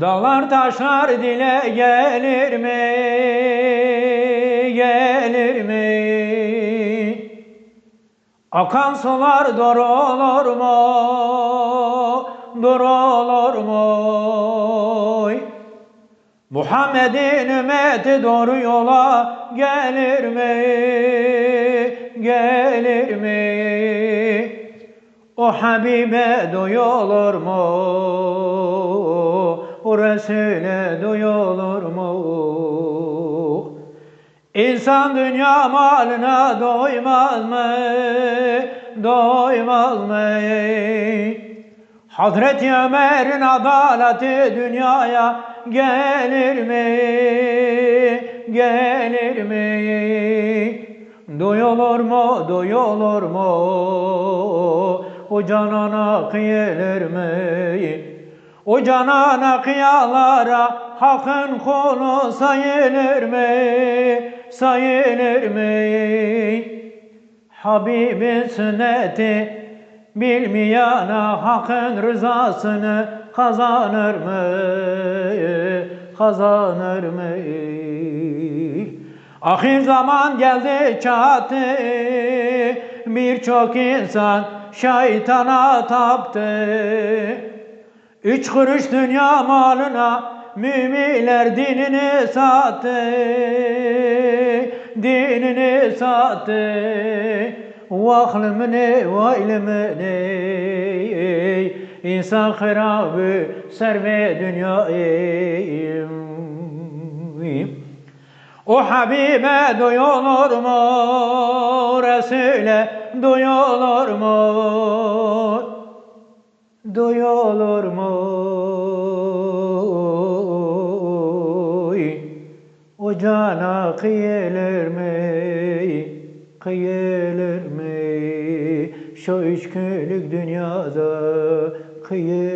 Dağlar taşlar dile gelir mi? Gelir mi? Akan sular durulur mu? Durulur mu? Muhammed'in ümmeti doğru yola gelir mi? Gelir mi? O Habibe duyulur mu? Resul'e duyulur mu? İnsan dünya malına doymaz mı? Doymaz mı? Hazreti Ömer'in adaleti dünyaya gelir mi? Gelir mi? Duyulur mu? Duyulur mu? O canana kıyılır mı? O canana kıyalara hakkın kulu sayılır mı? Sayılır mı? Habibin sünneti bilmeyana hakkın rızasını kazanır mı? Kazanır mı? Ahir zaman geldi çattı Birçok insan şeytana taptı Üç kuruş dünya malına müminler dinini sattı Dinini sattı Vahlımını vaylımını İnsan hırabı serve dünyayı o Habibe duyulur mu? Resul'e duyulur mu? Duyulur mu? O cana kıyılır mı? Kıyılır mı? Şu üç günlük dünyada kıyılır?